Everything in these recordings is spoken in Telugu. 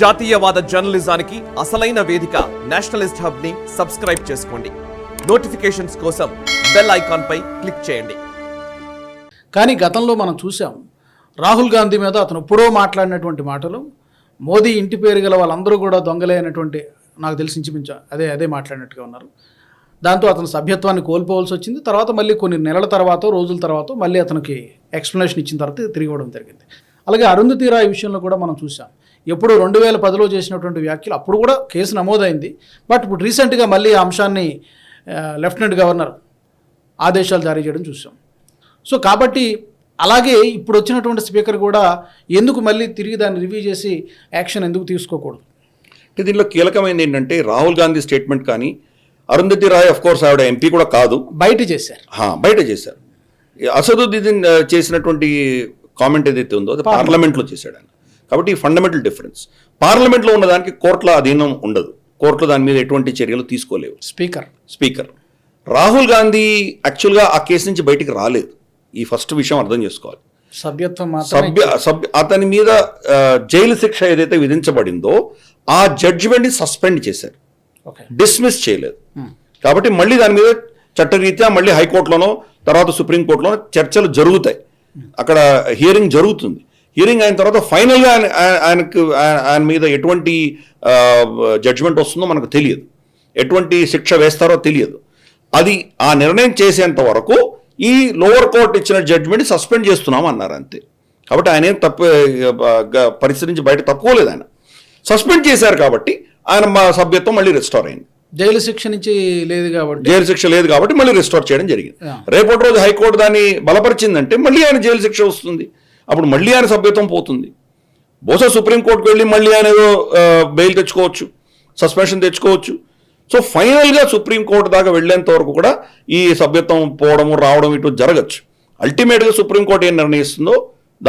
జాతీయవాద జర్నలిజానికి అసలైన వేదిక నేషనలిస్ట్ హబ్ని సబ్స్క్రైబ్ చేసుకోండి. నోటిఫికేషన్స్ కోసం బెల్ ఐకాన్ పై క్లిక్ చేయండి. కానీ గతంలో మనం చూసాం రాహుల్ గాంధీ మీద అతను ఎప్పుడో మాట్లాడినటువంటి మాటలు మోదీ ఇంటి పేరు గల వాళ్ళందరూ కూడా దొంగలే అనేటువంటి నాకు తెలిసి ఇంచుమించు అదే అదే మాట్లాడినట్టుగా ఉన్నారు. దాంతో అతను సభ్యత్వాన్ని కోల్పోవాల్సి వచ్చింది. తర్వాత మళ్ళీ కొన్ని నెలల తర్వాత రోజుల తర్వాత మళ్ళీ అతనికి ఎక్స్ప్లెనేషన్ ఇచ్చిన తర్వాత తిరిగి ఇవ్వడం జరిగింది. అలాగే అరుంధతీరా ఈ విషయంలో కూడా మనం చూసాం ఎప్పుడు రెండు వేల పదిలో చేసినటువంటి వ్యాఖ్యలు అప్పుడు కూడా కేసు నమోదైంది. బట్ ఇప్పుడు రీసెంట్గా మళ్ళీ ఆ అంశాన్ని లెఫ్టినెంట్ గవర్నర్ ఆదేశాలు జారీ చేయడం చూసాం. సో కాబట్టి అలాగే ఇప్పుడు వచ్చినటువంటి స్పీకర్ కూడా ఎందుకు మళ్ళీ తిరిగి దాన్ని రివ్యూ చేసి యాక్షన్ ఎందుకు తీసుకోకూడదు? అంటే దీనిలో కీలకమైనది ఏంటంటే రాహుల్ గాంధీ స్టేట్మెంట్ కానీ అరుంధతి రాయ్ అఫ్ కోర్స్ ఆవిడ ఎంపీ కూడా కాదు. బయట చేశారు. హా, బయట చేశారు. అసదుద్దీన్ చేసినటువంటి కామెంట్ ఏదైతే ఉందో అది పార్లమెంట్లో చేశాడు ఆయన. కాబట్టి ఫండమెంటల్ డిఫరెన్స్ పార్లమెంట్లో ఉన్నదానికి కోర్టుల అధీనం ఉండదు. కోర్టులు దాని మీద ఎటువంటి చర్యలు తీసుకోలేవు. స్పీకర్ స్పీకర్ రాహుల్ గాంధీ యాక్చువల్గా ఆ కేసు నుంచి బయటికి రాలేదు. ఈ ఫస్ట్ విషయం అర్థం చేసుకోవాలి. సభ్యత్వం సభ్య సభ్య అతని మీద జైలు శిక్ష ఏదైతే విధించబడిందో ఆ జడ్జిమెంట్ని సస్పెండ్ చేశారు. డిస్మిస్ చేయలేదు. కాబట్టి మళ్ళీ దాని మీద చట్టరీత్యా మళ్ళీ హైకోర్టులోనో తర్వాత సుప్రీంకోర్టులోనో చర్చలు జరుగుతాయి. అక్కడ హియరింగ్ జరుగుతుంది. హియరింగ్ అయిన తర్వాత ఫైనల్గా ఆయన ఆయన- ఆయనకు ఆయన మీద ఎటువంటి జడ్జిమెంట్ వస్తుందో మనకు తెలియదు. ఎటువంటి శిక్ష వేస్తారో తెలియదు. అది ఆ నిర్ణయం చేసేంత వరకు ఈ లోవర్ కోర్ట్ ఇచ్చిన జడ్జిమెంట్ సస్పెండ్ చేస్తున్నాం అన్నారు అంతే. కాబట్టి ఆయన ఏం తప్పు పరిస్థితి నుంచి బయట తప్పుకోలేదు ఆయన. సస్పెండ్ చేశారు కాబట్టి ఆయన మా సభ్యత్వం మళ్ళీ రెస్టోర్ అయింది. జైలు శిక్ష నుంచి లేదు కాబట్టి. జైలు శిక్ష లేదు కాబట్టి మళ్ళీ రెస్టోర్ చేయడం జరిగింది. రేపటి రోజు హైకోర్టు దాన్ని బలపరిచిందంటే మళ్ళీ ఆయన జైలు శిక్ష వస్తుంది. అప్పుడు మళ్ళీ ఆయన సభ్యత్వం పోతుంది. బహుశా సుప్రీంకోర్టుకు వెళ్ళి మళ్ళీ ఆయన ఏదో బెయిల్ తెచ్చుకోవచ్చు సస్పెన్షన్ తెచ్చుకోవచ్చు. సో ఫైనల్గా సుప్రీంకోర్టు దాకా వెళ్ళేంత వరకు కూడా ఈ సభ్యత్వం పోవడము రావడం ఇటు జరగచ్చు. అల్టిమేట్గా సుప్రీంకోర్టు ఏం నిర్ణయిస్తుందో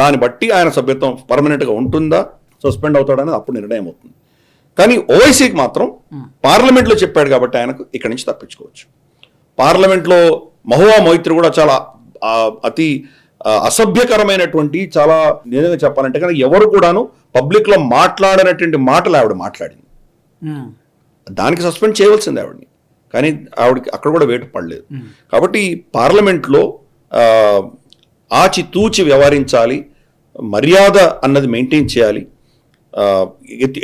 దాన్ని బట్టి ఆయన సభ్యత్వం పర్మనెంట్గా ఉంటుందా సస్పెండ్ అవుతాడనేది అప్పుడు నిర్ణయం అవుతుంది. కానీ ఓవైసీకి మాత్రం పార్లమెంట్లో చెప్పాడు కాబట్టి ఆయనకు ఇక్కడి నుంచి తప్పించుకోవచ్చు. పార్లమెంట్లో మహువా మొయిత్రి కూడా చాలా అతి అసభ్యకరమైనటువంటి చాలా నిజంగా చెప్పాలంటే కనుక ఎవరు కూడాను పబ్లిక్లో మాట్లాడనటువంటి మాటలు ఆవిడ మాట్లాడింది. దానికి సస్పెండ్ చేయవలసింది ఆవిడని. కానీ ఆవిడకి అక్కడ కూడా వేటు పడలేదు. కాబట్టి పార్లమెంట్లో ఆ, ఆచి తూచి వ్యవహరించాలి మర్యాద అన్నది మెయింటైన్ చేయాలి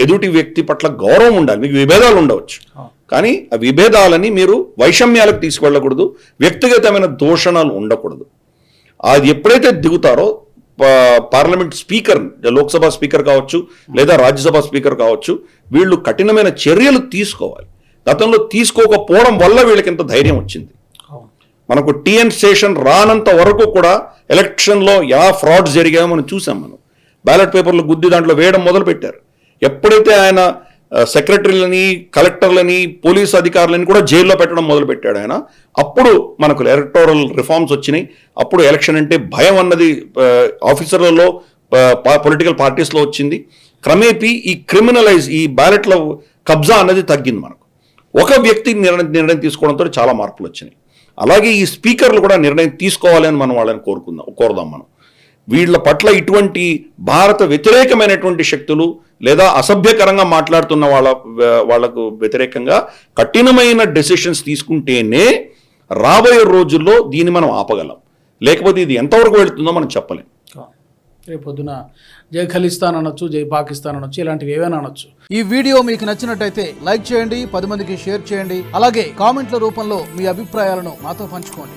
ఎదుటి వ్యక్తి పట్ల గౌరవం ఉండాలి మీకు విభేదాలు ఉండవచ్చు. కానీ ఆ విభేదాలని మీరు వైషమ్యాలకు తీసుకువెళ్ళకూడదు వ్యక్తిగతమైన దూషణలు ఉండకూడదు. అది ఎప్పుడైతే దిగుతారో పార్లమెంట్ స్పీకర్ లోక్సభ స్పీకర్ కావచ్చు లేదా రాజ్యసభ స్పీకర్ కావచ్చు వీళ్ళు కఠినమైన చర్యలు తీసుకోవాలి. గతంలో తీసుకోకపోవడం వల్ల వీళ్ళకి ఇంత ధైర్యం వచ్చింది. మనకు టీఎన్ స్టేషన్ రానంత వరకు కూడా ఎలక్షన్లో ఎలా ఫ్రాడ్స్ జరిగాయో మనం చూసాం మనం. బ్యాలెట్ పేపర్లు గుద్ది దాంట్లో వేయడం మొదలు పెట్టారు ఎప్పుడైతే ఆయన సెక్రటరీలని కలెక్టర్లని పోలీస్ అధికారులని కూడా జైల్లో పెట్టడం మొదలుపెట్టాడు ఆయన. అప్పుడు మనకు ఎలక్టోరల్ రిఫార్మ్స్ వచ్చినాయి. అప్పుడు ఎలక్షన్ అంటే భయం అన్నది ఆఫీసర్లలో పొలిటికల్ పార్టీస్లో వచ్చింది. క్రమేపీ ఈ క్రిమినలైజ్ ఈ బ్యాలెట్ల కబ్జా అన్నది తగ్గింది మనకు. ఒక వ్యక్తి నిర్ణయం నిర్ణయం తీసుకోవడంతో చాలా మార్పులు వచ్చినాయి. అలాగే ఈ స్పీకర్లు కూడా నిర్ణయం తీసుకోవాలి అని మనం వాళ్ళని కోరుకుందాం కోరుదాం మనం. వీళ్ళ పట్ల ఇటువంటి భారత వ్యతిరేకమైనటువంటి శక్తులు లేదా అసభ్యకరంగా మాట్లాడుతున్న వాళ్ళ వాళ్ళకు వ్యతిరేకంగా కఠినమైన డెసిషన్స్ తీసుకుంటేనే రాబోయే రోజుల్లో దీన్ని మనం ఆపగలం. లేకపోతే ఇది ఎంతవరకు వెళుతుందో మనం చెప్పలేం. రేపు పొద్దున జై ఖలిస్తాన్ అనొచ్చు జై పాకిస్తాన్ అనొచ్చు ఇలాంటివి ఏవైనా అనొచ్చు. ఈ వీడియో మీకు నచ్చినట్టయితే లైక్ చేయండి పది మందికి షేర్ చేయండి అలాగే కామెంట్ల రూపంలో మీ అభిప్రాయాలను మాతో పంచుకోండి.